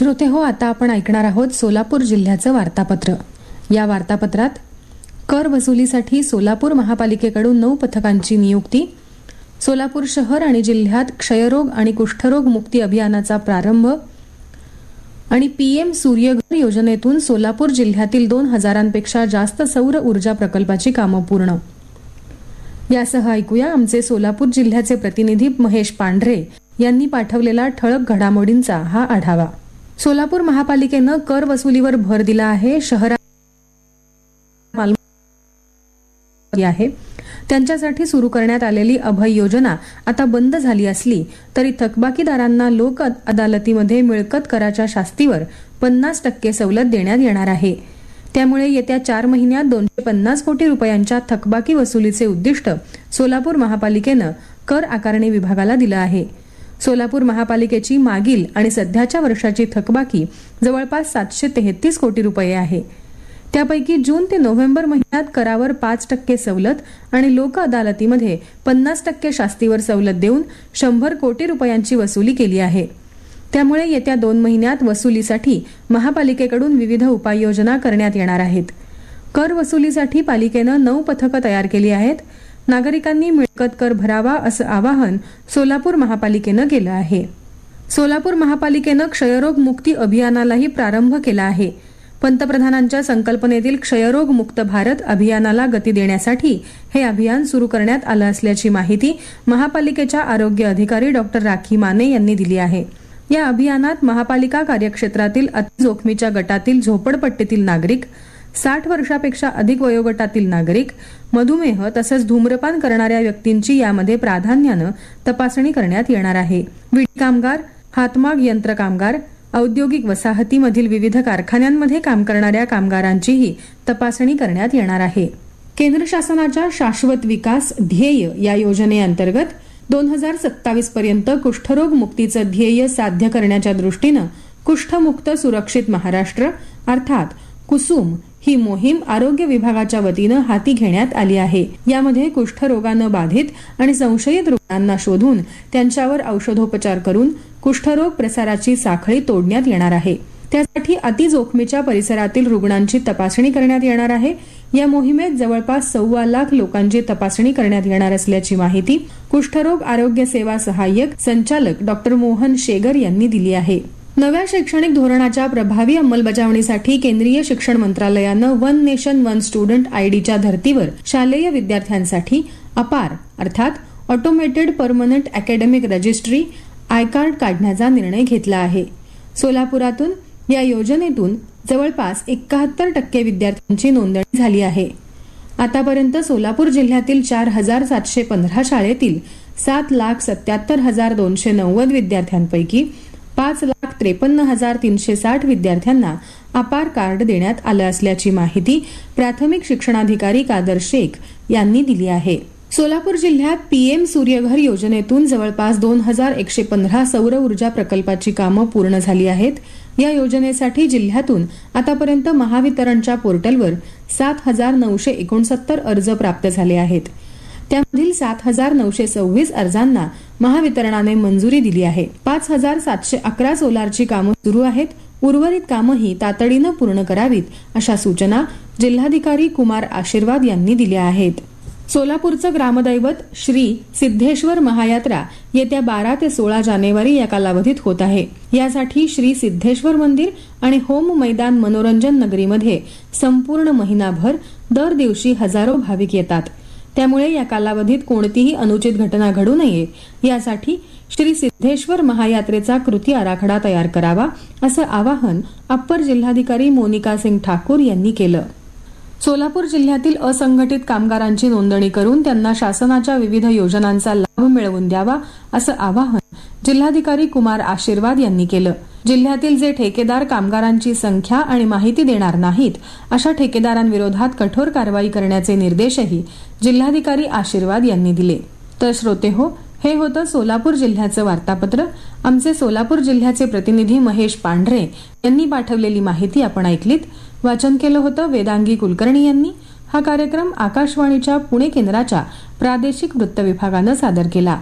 श्रोते हो आता आपण ऐकणार आहोत सोलापूर जिल्ह्याचं वार्तापत्र. या वार्तापत्रात कर वसुलीसाठी सोलापूर महापालिकेकडून नऊ पथकांची नियुक्ती सोलापूर शहर आणि जिल्ह्यात क्षयरोग आणि कुष्ठरोग मुक्ती अभियानाचा प्रारंभ आणि पीएम सूर्यघर योजनेतून सोलापूर जिल्ह्यातील दोन हजारांपेक्षा जास्त सौर ऊर्जा प्रकल्पाची कामं पूर्ण. यासह ऐकूया आमचे सोलापूर जिल्ह्याचे प्रतिनिधी महेश पांढरे यांनी पाठवलेला ठळक घडामोडींचा हा आढावा. सोलापूर महापालिकेनं कर वसुलीवर भर दिला आहे. शहरात आहे. त्यांच्यासाठी सुरू करण्यात आलेली अभय योजना आता बंद झाली असली तरी थकबाकीदारांना लोक अदालतीमध्ये मिळकत कराच्या शास्तीवर पन्नास टक्के सवलत देण्यात येणार आहे. त्यामुळे येत्या चार महिन्यात दोनशे पन्नास कोटी रुपयांच्या थकबाकी वसुलीचे उद्दिष्ट सोलापूर महापालिकेनं कर आकारणी विभागाला दिलं आहे. सोलापूर महापालिकेची मागील आणि सध्याच्या वर्षाची थकबाकी जवळपास सातशे तेहतीस कोटी रुपये आहे. त्यापैकी जून ते नोव्हेंबर महिन्यात करावर पाच टक्के सवलत आणि लोक अदालतीमध्ये पन्नास टक्के शास्तीवर सवलत देऊन शंभर कोटी रुपयांची वसुली केली आहे. त्यामुळे येत्या दोन महिन्यात वसुलीसाठी महापालिकेकडून विविध उपाययोजना करण्यात येणार आहेत. कर वसुलीसाठी पालिकेनं नऊ पथकं तयार केली आहेत. नागरिकांनी मिळकत कर भरावा असं आवाहन सोलापूर महापालिकेनं केलं आहे. सोलापूर महापालिकेनं क्षयरोग मुक्ती अभियानालाही प्रारंभ केला आहे. पंतप्रधानांच्या संकल्पनेतील क्षयरोग मुक्त भारत अभियानाला गती देण्यासाठी हे अभियान सुरू करण्यात आलं असल्याची माहिती महापालिकेच्या आरोग्य अधिकारी डॉक्टर राखी माने यांनी दिली आहे. या अभियानात महापालिका कार्यक्षेत्रातील अतिजोखमीच्या गटातील झोपडपट्टीतील नागरिक साठ वर्षापेक्षा अधिक वयोगटातील नागरिक मधुमेह तसंच धूम्रपान करणाऱ्या व्यक्तींची यामध्ये प्राधान्यानं तपासणी करण्यात येणार आहे. वीट कामगार हातमाग यंत्र कामगार औद्योगिक वसाहतीमधील विविध कारखान्यांमध्ये काम करणाऱ्या कामगारांचीही तपासणी करण्यात येणार आहे. केंद्र शासनाच्या शाश्वत विकास ध्येय या योजनेअंतर्गत दोन हजार सत्तावीस पर्यंत कुष्ठरोग मुक्तीचं ध्येय साध्य करण्याच्या दृष्टीनं कुष्ठमुक्त सुरक्षित महाराष्ट्र अर्थात कुसुम ही मोहीम आरोग्य विभागाच्या वतीनं हाती घेण्यात आली आहे. यामध्ये कुष्ठरोगानं बाधित आणि संशयित रुग्णांना शोधून त्यांच्यावर औषधोपचार करून कुष्ठरोग प्रसाराची साखळी तोडण्यात येणार आहे. त्यासाठी अतिजोखमीच्या परिसरातील रुग्णांची तपासणी करण्यात येणार आहे. या मोहिमेत जवळपास सव्वा लाख लोकांची तपासणी करण्यात येणार असल्याची माहिती कुष्ठरोग आरोग्य सेवा सहाय्यक संचालक डॉक्टर मोहन शेगर यांनी दिली आहे. नव्या शैक्षणिक धोरणाच्या प्रभावी अंमलबजावणीसाठी केंद्रीय शिक्षण मंत्रालयानं वन नेशन वन स्टुडंट आयडीच्या धर्तीवर शालेय विद्यार्थ्यांसाठी अपार अर्थात automated permanent academic registry I card काढण्याचा निर्णय घेतला आहे. सोलापुरातून या योजनेतून जवळपास एकाहत्तर टक्के विद्यार्थ्यांची नोंदणी झाली आहे. आतापर्यंत सोलापूर जिल्ह्यातील चार हजार सातशे पंधरा शाळेतील सात लाख सत्याहत्तर हजार दोनशे नव्वद विद्यार्थ्यांपैकी पाच लाख त्रेपन्न हजार तीनशे साठ विद्यार्थ्यांना अपार कार्ड देण्यात आलं असल्याची माहिती प्राथमिक शिक्षणाधिकारी कादर शेख यांनी दिली आहे. सोलापूर जिल्ह्यात पीएम सूर्यघर योजनेतून जवळपास दोन हजार एकशे पंधरा सौर ऊर्जा प्रकल्पाची कामं पूर्ण झाली आहेत. या योजनेसाठी जिल्ह्यातून आतापर्यंत महावितरणच्या पोर्टलवर सात हजार नऊशे एकोणसत्तर अर्ज प्राप्त झाले आहेत. त्यामधील सात हजार नऊशे सव्वीस अर्जांना महावितरणाने मंजुरी दिली आहे. पाच हजार सातशे अकरा सोलारची कामं सुरू आहेत. उर्वरित कामंही तातडीनं पूर्ण करावीत अशा सूचना जिल्हाधिकारी कुमार आशीर्वाद यांनी दिल्या आहेत. सोलापूरचं ग्रामदैवत श्री सिद्धेश्वर महायात्रा येत्या बारा ते सोळा जानेवारी या कालावधीत होत आहे. यासाठी श्री सिद्धेश्वर मंदिर आणि होम मैदान मनोरंजन नगरीमध्ये संपूर्ण महिनाभर दर दिवशी हजारो भाविक येतात. त्यामुळे या कालावधीत कोणतीही अनुचित घटना घडू नये. यासाठी श्री सिद्धेश्वर महायात्रेचा कृती आराखडा तयार करावा असं आवाहन अप्पर जिल्हाधिकारी मोनिका सिंग ठाकूर यांनी केलं. सोलापूर जिल्ह्यातील असंघटित कामगारांची नोंदणी करून त्यांना शासनाच्या विविध योजनांचा लाभ मिळवून द्यावा असं आवाहन जिल्हाधिकारी कुमार आशीर्वाद यांनी केलं. जिल्ह्यातील जे ठेकेदार कामगारांची संख्या आणि माहिती देणार नाहीत अशा ठेकेदारांविरोधात कठोर कारवाई करण्याचे निर्देशही जिल्हाधिकारी आशीर्वाद यांनी दिले. तर श्रोते हो हे होतं सोलापूर जिल्ह्याचं वार्तापत्र. आमचे सोलापूर जिल्ह्याचे प्रतिनिधी महेश पांढरे यांनी पाठवलेली माहिती आपण ऐकलीत. वाचन केलं होतं वेदांगी कुलकर्णी यांनी. हा कार्यक्रम आकाशवाणीच्या पुणे केंद्राच्या प्रादेशिक वृत्त विभागानं सादर केला.